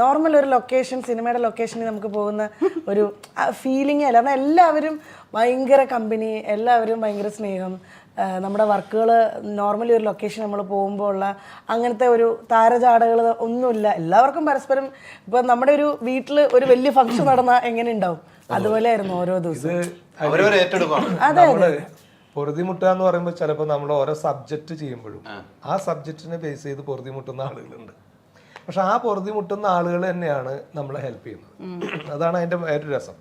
Normal ഒരു location സിനിമയുടെ ലൊക്കേഷനിൽ നമുക്ക് പോകുന്ന ഒരു ഫീലിംഗ് അല്ല. കാരണം എല്ലാവരും ഭയങ്കര കമ്പനി എല്ലാവരും ഭയങ്കര സ്നേഹം. നമ്മുടെ വർക്കുകൾ നോർമലി ഒരു ലൊക്കേഷൻ നമ്മൾ പോകുമ്പോൾ ഉള്ള അങ്ങനത്തെ ഒരു താരചാടകൾ ഒന്നുമില്ല. എല്ലാവർക്കും പരസ്പരം ഇപ്പം നമ്മുടെ ഒരു വീട്ടിൽ ഒരു വലിയ ഫംഗ്ഷൻ നടന്നാൽ എങ്ങനെ ഉണ്ടാവും? അതുപോലെ ആയിരുന്നു ഓരോ ദിവസവും. നമ്മൾ പൊറുതിമുട്ടുക എന്ന് പറയുമ്പോൾ ചിലപ്പോൾ നമ്മൾ ഓരോ സബ്ജക്റ്റ് ചെയ്യുമ്പോഴും ആ. സബ്ജക്റ്റിനെ ബേസ് ചെയ്ത് പൊറുതിമുട്ടുന്ന ആളുകളുണ്ട്. പക്ഷെ ആ പൊറുതി മുട്ടുന്ന ആളുകൾ തന്നെയാണ് നമ്മളെ ഹെൽപ്പ് ചെയ്യുന്നത്. അതാണ് അതിന്റെ ഏറ്റവും രസം.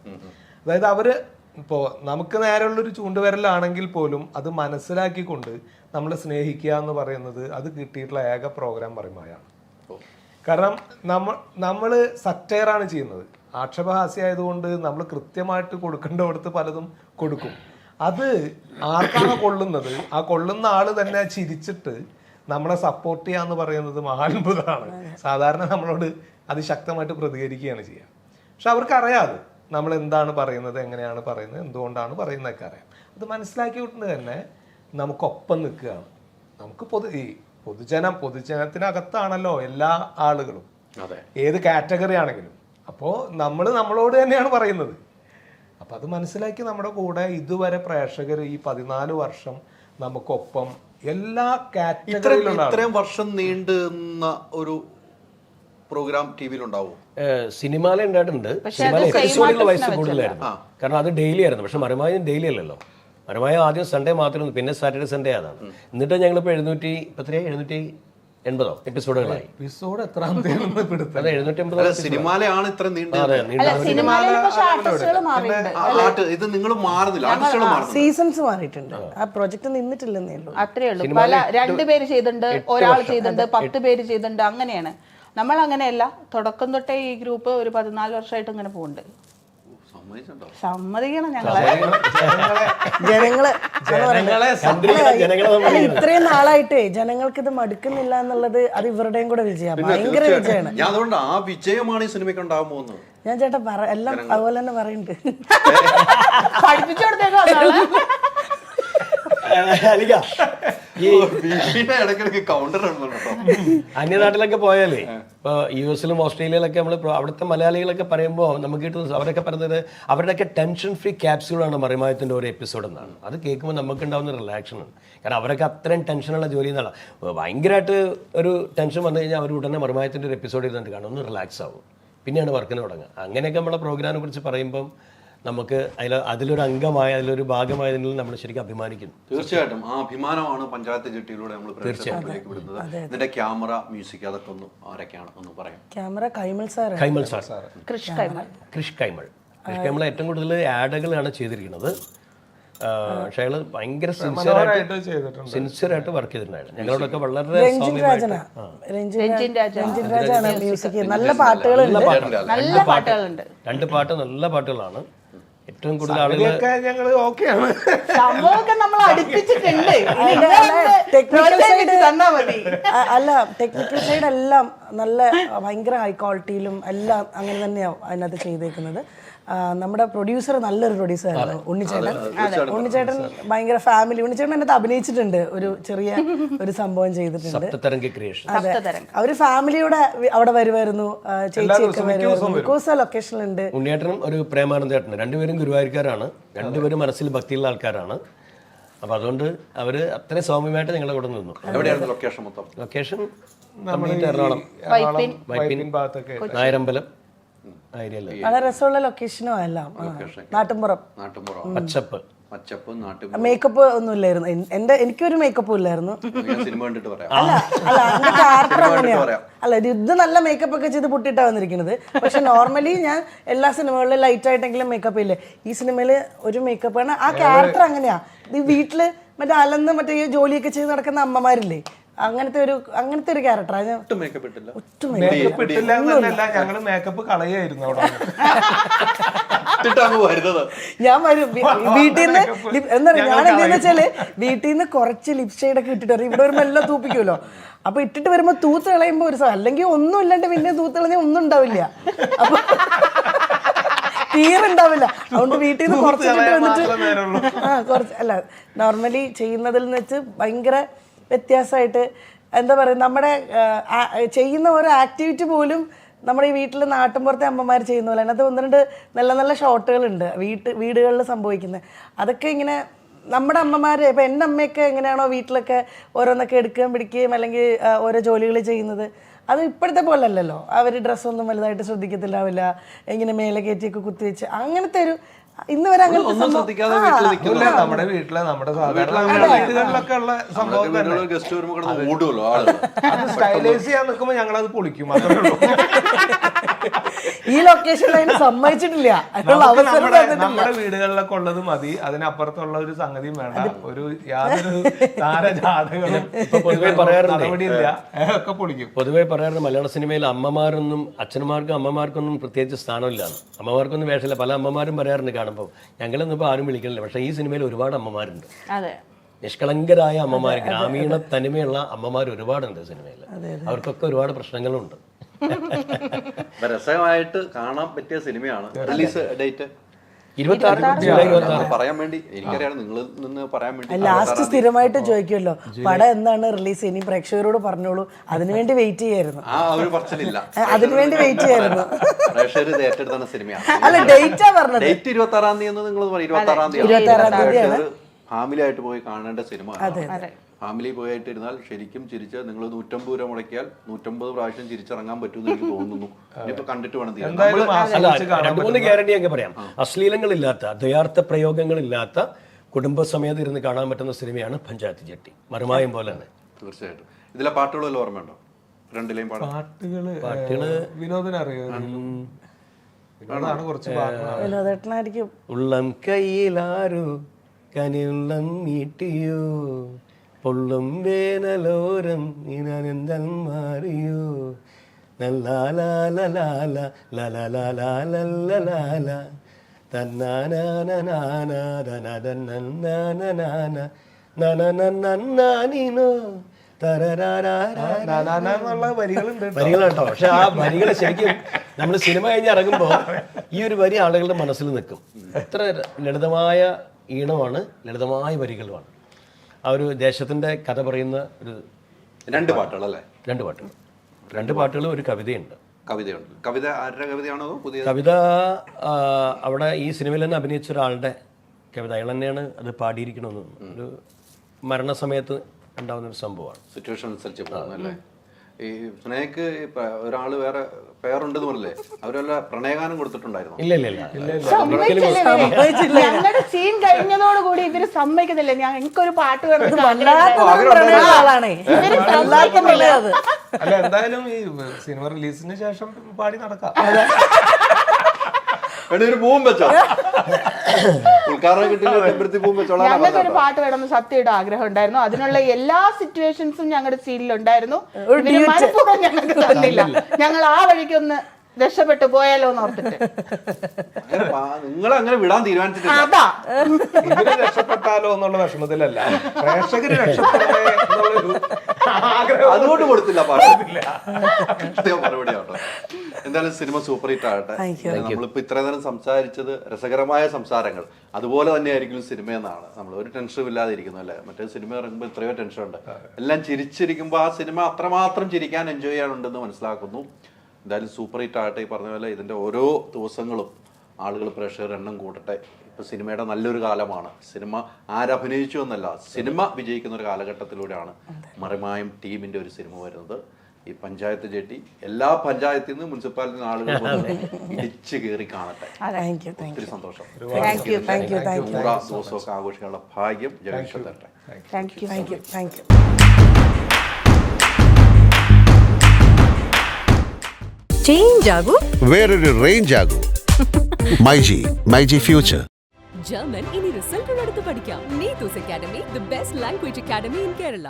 അതായത് അവർ ഇപ്പോ നമുക്ക് നേരെയുള്ളൊരു ചൂണ്ടുവരലാണെങ്കിൽ പോലും അത് മനസ്സിലാക്കിക്കൊണ്ട് നമ്മളെ സ്നേഹിക്കുക എന്ന് പറയുന്നത് അത് കിട്ടിയിട്ടുള്ള ഏക പ്രോഗ്രാം പറയുമ്പോഴാണ് കാരണം നമ്മൾ നമ്മൾ സറ്റയറാണ് ചെയ്യുന്നത്. ആക്ഷേപഹാസ്യ ആയതുകൊണ്ട് നമ്മൾ കൃത്യമായിട്ട് കൊടുക്കേണ്ടടുത്ത് പലതും കൊടുക്കും. അത് ആർക്കാണ് കൊള്ളുന്നത്? ആ കൊള്ളുന്ന ആൾ തന്നെ ചിരിച്ചിട്ട് നമ്മളെ സപ്പോർട്ട് ചെയ്യാന്ന് പറയുന്നത് മഹാത്ഭുതമാണ്. സാധാരണ നമ്മളോട് അതിശക്തമായിട്ട് പ്രതികരിക്കുകയാണ് ചെയ്യുക. പക്ഷെ അവർക്ക് അറിയാതെ നമ്മൾ എന്താണ് പറയുന്നത് എങ്ങനെയാണ് പറയുന്നത് എന്തുകൊണ്ടാണ് പറയുന്നതൊക്കെ അറിയാം. അത് മനസ്സിലാക്കി മനസ്സിലാക്കിക്കൊണ്ട് തന്നെ നമുക്കൊപ്പം നിൽക്കുകയാണ്. നമുക്ക് പൊതു ഈ പൊതുജനം പൊതുജനത്തിനകത്താണല്ലോ എല്ലാ ആളുകളും. അതെ. ഏത് കാറ്റഗറി ആണെങ്കിലും. അപ്പോൾ നമ്മൾ നമ്മളോട് തന്നെയാണ് പറയുന്നത്. അപ്പം അത് മനസ്സിലാക്കി നമ്മുടെ കൂടെ ഇതുവരെ പ്രേക്ഷകർ ഈ പതിനാല് വർഷം നമുക്കൊപ്പം എല്ലാ ഇത്രയും ഇത്രയും വർഷം നീണ്ടു നിന്ന ഒരു പ്രോഗ്രാം ടി വിയിലുണ്ടാവും സിനിമയിലെ ഉണ്ടായിട്ടുണ്ട് വയസ്സ് കൂടുതലായിരുന്നു. കാരണം അത് ഡെയിലി ആയിരുന്നു. പക്ഷെ മരമായ ഡെയിലി അല്ലല്ലോ. മരമായ ആദ്യം സൺഡേ മാത്രമേ പിന്നെ സാറ്റർഡേ സൺഡേ അതാണ്. എന്നിട്ട് ഞങ്ങളിപ്പോൾ എഴുന്നൂറ്റി ഇപ്പത്രേ എഴുന്നൂറ്റി എൺപതോ എപ്പിസോഡുകളായി. എപ്പിസോഡ് എത്രാമത്തേന്ന് പിടുത്തം. അതെ എഴുന്നൂറ്റി എൺപത് അല്ല സിനിമയിലാണ് ഇത്ര നീണ്ടത്. അതെ പക്ഷെ ആർട്ടിസ്റ്റുകൾ മാറിയിട്ടുണ്ട് ആർട്ട് ഇത് നിങ്ങൾ മാറുന്നില്ല. സീസൺസ് മാറിയിട്ടുണ്ട്. ആ. പ്രൊജക്ട് നിന്നിട്ടില്ലെന്നേ ഉള്ളൂ. അത്രേ ഉള്ളൂ. പല രണ്ടുപേര് ചെയ്തിട്ടുണ്ട് ഒരാൾ ചെയ്തിട്ടുണ്ട് പത്ത് പേര് ചെയ്തിട്ടുണ്ട് അങ്ങനെയാണ്. നമ്മൾ അങ്ങനെയല്ല തുടക്കം തൊട്ടേ ഈ ഗ്രൂപ്പ് ഒരു പതിനാല് വർഷമായിട്ട് ഇങ്ങനെ പോകുന്നുണ്ട് സമ്മതിക്കണം ഞങ്ങളെ. ജനങ്ങൾ അല്ല ഇത്രയും നാളായിട്ടേ ജനങ്ങൾക്ക് ഇത് മടുക്കുന്നില്ല എന്നുള്ളത് അത് ഇവരുടെയും കൂടെ വിജയമാണ്. ഭയങ്കര വിജയമാണ്. ഞാൻ അതുകൊണ്ട് ആ വിജയമാണ് ഈ സിനിമയ്ക്ക് ഉണ്ടാകാൻ പോകുന്നത്. ഞാൻ ചേട്ടാ പറ എല്ലാം അതുപോലെ തന്നെ പറയുന്നുണ്ട്. പഠിപ്പിച്ചു കൊടുത്തേക്കോ അന്യനാട്ടിലൊക്കെ പോയാലേ ഇപ്പോൾ യു എസിലും ഓസ്ട്രേലിയയിലൊക്കെ നമ്മൾ അവിടുത്തെ മലയാളികളൊക്കെ പറയുമ്പോൾ നമുക്ക് കിട്ടുന്ന അവരൊക്കെ പറയുന്നത് അവരുടെയൊക്കെ ടെൻഷൻ ഫ്രീ ക്യാപ്സ്യൂളാണ് മറിമായത്തിന്റെ ഒരു എപ്പിസോഡ് എന്നാണ്. അത് കേൾക്കുമ്പോൾ നമുക്ക് ഉണ്ടാകുന്ന റിലാക്ഷനാണ് കാരണം അവരൊക്കെ അത്രയും ടെൻഷനുള്ള ജോലി എന്നാണ്. ഭയങ്കരമായിട്ട് ഒരു ടെൻഷൻ വന്നു കഴിഞ്ഞാൽ അവർ ഉടനെ മറിമായത്തിന്റെ ഒരു എപ്പിസോഡ് ഇരുന്നിട്ട് കാണും. ഒന്ന് റിലാക്സ് ആവും. പിന്നെയാണ് വർക്കിന് തുടങ്ങുക. അങ്ങനെയൊക്കെ നമ്മളെ പ്രോഗ്രാമിനെ കുറിച്ച് പറയുമ്പം നമുക്ക് അതിൽ അതിലൊരു അംഗമായ അതിലൊരു ഭാഗമായതിൽ നമ്മൾ ശരിക്കും അഭിമാനിക്കുന്നു. തീർച്ചയായിട്ടും. ആ അഭിമാനമാണ് പഞ്ചായത്ത് ചിട്ടിയിലൂടെ നമ്മൾ തീർച്ചയായിട്ടും വിടുന്നത്. ഇതിന്റെ ക്യാമറ മ്യൂസിക് അതൊക്കെ ഒന്ന് ആരൊക്കെയാണ്? ഒന്ന് പറയാം. Camera Kaimal sir. Kaimal sir. Krish Kaimal. Krish Kaimal. Krish Kaimal ഏറ്റവും കൂടുതൽ ആഡുകളാണ് ചെയ്തിരിക്കുന്നത്. പക്ഷേ അയാൾ ഭയങ്കര സിൻസിയറായിട്ട് ചെയ്തിട്ടുണ്ട്. സിൻസിയറായിട്ട് വർക്ക് ചെയ്തിട്ടുണ്ടായിരുന്നു. ഞങ്ങളോടൊക്കെ വളരെ രണ്ട് പാട്ട് നല്ല പാട്ടുകളാണ്. ഏറ്റവും കൂടുതൽ ആളുകൾ ഞങ്ങൾ ഓക്കെയാണ്. സംഭവമൊക്കെ നമ്മൾ അടുപ്പിച്ചിട്ടുണ്ട്. പ്രോത്സാഹിപ്പിച്ച് side- തന്നാ മതി. അല്ല ടെക്നിക്കൽ സൈഡ് എല്ലാം നല്ല ഭയങ്കര ഹൈ ക്വാളിറ്റിയിലും എല്ലാം അങ്ങനെ തന്നെയാവും അതിനകത്ത് ചെയ്തേക്കുന്നത്. നമ്മുടെ പ്രൊഡ്യൂസർ നല്ലൊരു പ്രൊഡ്യൂസർ ആയിരുന്നു ഉണ്ണിച്ചേട്ടൻ. ഉണ്ണിച്ചേട്ടൻ ഭയങ്കര ഫാമിലി ഉണ്ണിച്ചേട്ടൻ എന്നത് അഭിനയിച്ചിട്ടുണ്ട്. ഒരു ചെറിയ ഒരു സംഭവം ചെയ്തിട്ടുണ്ട്. അതെ. അവർ ഫാമിലിയുടെ അവിടെ വരുമായിരുന്നു ചേച്ചിയൊക്കെ വരുമായിരുന്നു ലൊക്കേഷനിലുണ്ട് ഉണ്ണിയേട്ടനും ഒരു പ്രേമാനന്ദേട്ടനും. രണ്ടുപേരും ഗുരുവായൂർക്കാരാണ്. രണ്ടുപേരും മനസ്സിൽ ഭക്തിയുള്ള ആൾക്കാരാണ്. അപ്പൊ അതുകൊണ്ട് അവർ അത്രയും സൗമ്യമായിട്ട് നിങ്ങളുടെ കൂടെ നിന്നു. എവിടെയായിരുന്നു ലൊക്കേഷൻ മൊത്തം? ലൊക്കേഷൻ എറണാകുളം. വൈപ്പിൻ. വൈപ്പിൻ ഭാഗത്തൊക്കെ. നായരമ്പലം. വളരെ രസമുള്ള ലൊക്കേഷനും എല്ലാം. നാട്ടിൻപുറം. നാട്ടുമ്പുറം പച്ചപ്പ്. പച്ചപ്പ് നാട്ടും മേക്കപ്പ് ഒന്നും ഇല്ലായിരുന്നു എന്റെ എനിക്കൊരു മേക്കപ്പും ഇല്ലായിരുന്നു. സിനിമ കണ്ടിട്ട് പറയാം. അല്ല അല്ല എന്റെ ക്യാരക്ടർ അങ്ങനെയാണ് പറയാം. അല്ല ഇത് ഇത് നല്ല മേക്കപ്പ് ഒക്കെ ചെയ്ത് പൊട്ടിട്ടാ വന്നിരിക്കുന്നത്. പക്ഷെ നോർമലി ഞാൻ എല്ലാ സിനിമകളിലും ലൈറ്റ് ആയിട്ടെങ്കിലും മേക്കപ്പ് ഇല്ലേ? ഈ സിനിമയിൽ ഒരു മേക്കപ്പ് ആണ്. ആ ക്യാരക്ടർ അങ്ങനെയാ. ഈ വീട്ടിൽ മറ്റേ അലന്ന് മറ്റേ ജോലിയൊക്കെ ചെയ്ത് നടക്കുന്ന അമ്മമാരില്ലേ? അങ്ങനത്തെ ഒരു അങ്ങനത്തെ ഒരു ക്യാരക്ടറാണ് ഞാൻ ഒട്ടും മേക്കപ്പ് ഇട്ടില്ല. ഒട്ടും മേക്കപ്പ് ഇട്ടില്ല എന്നല്ല ഞങ്ങൾ മേക്കപ്പ് കളയായിരുന്നു അവിടെ. ഞാൻ വരും. വീട്ടിൽ നിന്ന് എന്താ പറയുക ഞാൻ എന്താന്ന് വെച്ചാൽ വീട്ടിൽ നിന്ന് കുറച്ച് ലിപ് ഷെയ്ഡ് ഒക്കെ ഇട്ടിട്ട് വരും. ഇവിടെ വരുമ്പോ എല്ലാം തൂപ്പിക്കുമല്ലോ. അപ്പൊ ഇട്ടിട്ട് വരുമ്പോ തൂത്ത് കളയുമ്പോ ഒരു സാധനം അല്ലെങ്കിൽ ഒന്നും ഇല്ലാണ്ട് പിന്നെ തൂത്ത് കളഞ്ഞാൽ ഒന്നും ഉണ്ടാവില്ല. അപ്പൊ തീരെ ഉണ്ടാവില്ല. അതുകൊണ്ട് വീട്ടിൽ നിന്ന് കുറച്ചിട്ട് വന്നിട്ട് ആ കുറച്ച് അല്ല നോർമലി ചെയ്യുന്നതിൽ നിന്ന് വെച്ച് ഭയങ്കര വ്യത്യാസമായിട്ട് എന്താ പറയുക നമ്മുടെ ചെയ്യുന്ന ഓരോ ആക്ടിവിറ്റി പോലും നമ്മുടെ ഈ വീട്ടിൽ നാട്ടിൻപുറത്തെ അമ്മമാർ ചെയ്യുന്ന പോലെ അതിനകത്ത് ഒന്ന് രണ്ട് നല്ല നല്ല ഷോട്ടുകളുണ്ട് വീട്ട് വീടുകളിൽ സംഭവിക്കുന്നത്. അതൊക്കെ ഇങ്ങനെ നമ്മുടെ അമ്മമാർ ഇപ്പം എന്റെ അമ്മയൊക്കെ എങ്ങനെയാണോ വീട്ടിലൊക്കെ ഓരോന്നൊക്കെ എടുക്കുകയും പിടിക്കുകയും അല്ലെങ്കിൽ ഓരോ ജോലികൾ ചെയ്യുന്നത്. അത് ഇപ്പോഴത്തെ പോലെ അല്ലല്ലോ അവർ ഡ്രസ്സൊന്നും വലുതായിട്ട് ശ്രദ്ധിക്കത്തില്ലാവില്ല. ഇങ്ങനെ മേലെ കയറ്റിയൊക്കെ കുത്തിവെച്ച് അങ്ങനത്തെ ഒരു ഇന്ന് വരെ അങ്ങനത്തെ നമ്മുടെ വീട്ടിലെ നമ്മുടെ സാധാരണ വീടുകളിലൊക്കെ ഉള്ള സംഭവം സ്റ്റൈലൈസ് ചെയ്യാൻ നിൽക്കുമ്പോ ഞങ്ങൾ അത് പൊളിക്കും. ഈ ലൊക്കേഷനിൽ അതിന് സമ്മതിച്ചിട്ടില്ല. നമ്മുടെ വീടുകളിലൊക്കെ ഉള്ളത് മതി. അതിനപ്പുറത്തുള്ള ഒരു സംഗതിയും വേണ്ട. ഒരു യാതൊരു താരജാതകളും. നടപടിയില്ല. ഒക്കെ പൊളിക്കും. പൊതുവെ പറയാറുണ്ട് മലയാള സിനിമയിൽ അമ്മമാരൊന്നും അച്ഛന്മാർക്കും അമ്മമാർക്കൊന്നും പ്രത്യേകിച്ച് സ്ഥാനമില്ല. അമ്മമാർക്കൊന്നും വേഷമില്ല. പല അമ്മമാരും പറയാറുണ്ട് കാണുമ്പോൾ ഞങ്ങളൊന്നും ഇപ്പോൾ ആരും വിളിക്കണില്ല. പക്ഷേ ഈ സിനിമയിൽ ഒരുപാട് അമ്മമാരുണ്ട്. അതെ. നിഷ്കളങ്കരായ അമ്മമാർ ഗ്രാമീണ തനിമയുള്ള അമ്മമാർ ഒരുപാടുണ്ട് സിനിമയിൽ. അവർക്കൊക്കെ ഒരുപാട് പ്രശ്നങ്ങളുണ്ട്. രസമായിട്ട് കാണാൻ പറ്റിയ സിനിമയാണ് റിലീസ് ഡേറ്റ്. പറയാൻ വേണ്ടി എനിക്കറിയാം നിങ്ങൾ നിന്ന് പറയാൻ വേണ്ടി. ലാസ്റ്റ് സ്ഥിരമായിട്ട് ചോദിക്കുമല്ലോ പടം എന്താണ് റിലീസ് ഇനി പ്രേക്ഷകരോട് പറഞ്ഞോളൂ. അതിനുവേണ്ടി വെയിറ്റ് ചെയ്യായിരുന്നു. ആ ഒരു പറച്ചിലില്ല. അതിനുവേണ്ടി വെയിറ്റ് ചെയ്യായിരുന്നു. പ്രേക്ഷകർ ഇത് ഏറ്റെടുത്ത സിനിമയാണ് അല്ല ഡേറ്റാ പറഞ്ഞത്? ഡേറ്റ് ഇരുപത്തി ആറാം തീയതി നിങ്ങൾ ഇരുപത്തി ആറാം തീയതി. ഫാമിലി ആയിട്ട് പോയി കാണേണ്ട സിനിമ അതെ. ഫാമിലി പോയിട്ട് ഇരുന്നാൽ ശരിക്കും ചിരിച്ച് നിങ്ങൾ നൂറ്റമ്പത് രൂപ മുടക്കിയാൽ നൂറ്റമ്പത് പ്രാവശ്യം ചിരിച്ചിറങ്ങാൻ പറ്റുമെന്ന് എനിക്ക് തോന്നുന്നു. ഇനിയിപ്പോ കണ്ടിട്ട് വേണം രണ്ട് മൂന്ന് ഗ്യാരണ്ടി ഒക്കെ പറയാം. അശ്ലീലങ്ങളില്ലാത്ത ദയാർത്ഥ പ്രയോഗങ്ങളില്ലാത്ത കുടുംബസമേതം ഇരുന്ന് കാണാൻ പറ്റുന്ന സിനിമയാണ് പഞ്ചായത്ത് ജെട്ടി. മറുമായം പോലെ തന്നെ. തീർച്ചയായിട്ടും. ഇതിലെ പാട്ടുകളെല്ലാം ഓർമ്മയുണ്ടോ? രണ്ടിലെയും പാടാം പാട്ടുകൾ പാട്ടുകൾ വിനോദന അറിയാം? ഉള്ളം കയ്യിലാരോ കനിയുള്ളം നീട്ടിയോ പൊള്ളും വേനലോരം നീനെന്തൽ മാറിയോ. വരികളുണ്ട് കേട്ടോ. വരികളുണ്ടോ? പക്ഷെ ആ വരികൾ ശരിക്കും നമ്മൾ സിനിമ കഴിഞ്ഞ് ഇറങ്ങുമ്പോൾ ഈ ഒരു വരി ആളുകളുടെ മനസ്സിൽ നിൽക്കും. എത്ര ലളിതമായ ഈണമാണ് ലളിതമായ വരികളുമാണ്. ആ ഒരു ദേശത്തിന്റെ കഥ പറയുന്ന ഒരു രണ്ട് പാട്ടുകളല്ലേ? രണ്ട് പാട്ടുകൾ. രണ്ട് പാട്ടുകളും ഒരു കവിതയുണ്ട്. കവിതയുണ്ട്. കവിത ആരുടെ കവിതയാണോ പുതിയ കവിത അവിടെ ഈ സിനിമയിൽ തന്നെ അഭിനയിച്ച ഒരാളുടെ കവിത. അയാൾ തന്നെയാണ് അത് പാടിയിരിക്കണമെന്ന് ഒരു മരണസമയത്ത് ഉണ്ടാവുന്ന ഒരു സംഭവമാണ്. സിറ്റുവേഷൻ അനുസരിച്ച് ഈ സ്നേഹക്ക് ഒരാൾ വേറെ പേരുണ്ടെന്ന് പറഞ്ഞില്ലേ? അവരെല്ലാം പ്രണയഗാനം കൊടുത്തിട്ടുണ്ടായിരുന്നു? ഇല്ല ഇല്ല ഞങ്ങളുടെ സീൻ കഴിഞ്ഞതോടുകൂടി ഇവർ സമ്മതിക്കുന്നില്ല പാട്ട് വല്ലാത്ത പ്രണയം അത്. അല്ല എന്തായാലും ഈ സിനിമ റിലീസിന് ശേഷം പാടി നടക്കാം. ഒരു പൂവും വെച്ചോ. കിട്ടില്ല പൂവും വെച്ചോളാം ഞങ്ങൾക്കൊരു പാട്ട് വേണമെന്ന് സത്യയുടെ ആഗ്രഹം ഉണ്ടായിരുന്നു അതിനുള്ള എല്ലാ സിറ്റുവേഷൻസും ഞങ്ങളുടെ സീനിലുണ്ടായിരുന്നു ഇവർ മനഃപൂർവം ഞങ്ങൾക്ക് തന്നില്ല. ഞങ്ങൾ ആ വഴിക്കൊന്ന് രക്ഷപ്പെട്ടു പോയാലോ എന്ന് ഓർത്തിട്ട്. നിങ്ങൾ അങ്ങനെ വിടാൻ തീരുമാനിച്ചിട്ടില്ല. ഇവർ രക്ഷപ്പെട്ടാലോ എന്നുള്ള വിഷമത്തിലല്ല. പ്രേക്ഷകര് അതുകൊണ്ട് കൊടുത്തില്ല എന്തായാലും സിനിമ സൂപ്പർ ഹിറ്റ് ആകട്ടെ. നമ്മളിപ്പോ ഇത്ര നേരം സംസാരിച്ചത് രസകരമായ സംസാരങ്ങൾ. അതുപോലെ തന്നെ ആയിരിക്കും സിനിമ എന്നാണ് നമ്മൾ ഒരു ടെൻഷനും ഇല്ലാതെ ഇരിക്കുന്നു അല്ലേ? മറ്റേ സിനിമ ഇറങ്ങുമ്പോൾ എത്രയോ ടെൻഷൻ ഉണ്ട്. എല്ലാം ചിരിച്ചിരിക്കുമ്പോൾ ആ സിനിമ അത്രമാത്രം ചിരിക്കാൻ എൻജോയ് ചെയ്യാനുണ്ടെന്ന് മനസ്സിലാക്കുന്നു. എന്തായാലും സൂപ്പർ ഹിറ്റ് ആകട്ടെ ഈ പറഞ്ഞ പോലെ ഇതിന്റെ ഓരോ ദിവസങ്ങളും ആളുകൾ പ്രേക്ഷകർ എണ്ണം കൂട്ടട്ടെ. ഇപ്പം സിനിമയുടെ നല്ലൊരു കാലമാണ്. സിനിമ ആരഭിനയിച്ചു എന്നല്ല സിനിമ വിജയിക്കുന്ന ഒരു കാലഘട്ടത്തിലൂടെയാണ് മറിമായം ടീമിന്റെ ഒരു സിനിമ വരുന്നത്. ഈ പഞ്ചായത്ത് ജെട്ടി എല്ലാ പഞ്ചായത്തിൽ നിന്നും മുനിസിപ്പാലിറ്റി നിന്ന് ആളുകൾ ഇടിച്ച് കയറി കാണട്ടെ. ഒത്തിരി സന്തോഷം. Thank you thank you. Thank you നൂറാം ദിവസമൊക്കെ ആഘോഷിക്കാനുള്ള ഭാഗ്യം ജഗദീഷ് തരട്ടെ താങ്ക് യു ചേഞ്ച് ആകൂ. വേറൊരു range ആകൂ. MyG myG future German ഇനി റിസൾട്ടുള്ളടുത്ത് പഠിക്കാം. Neethu's academy the best language academy in Kerala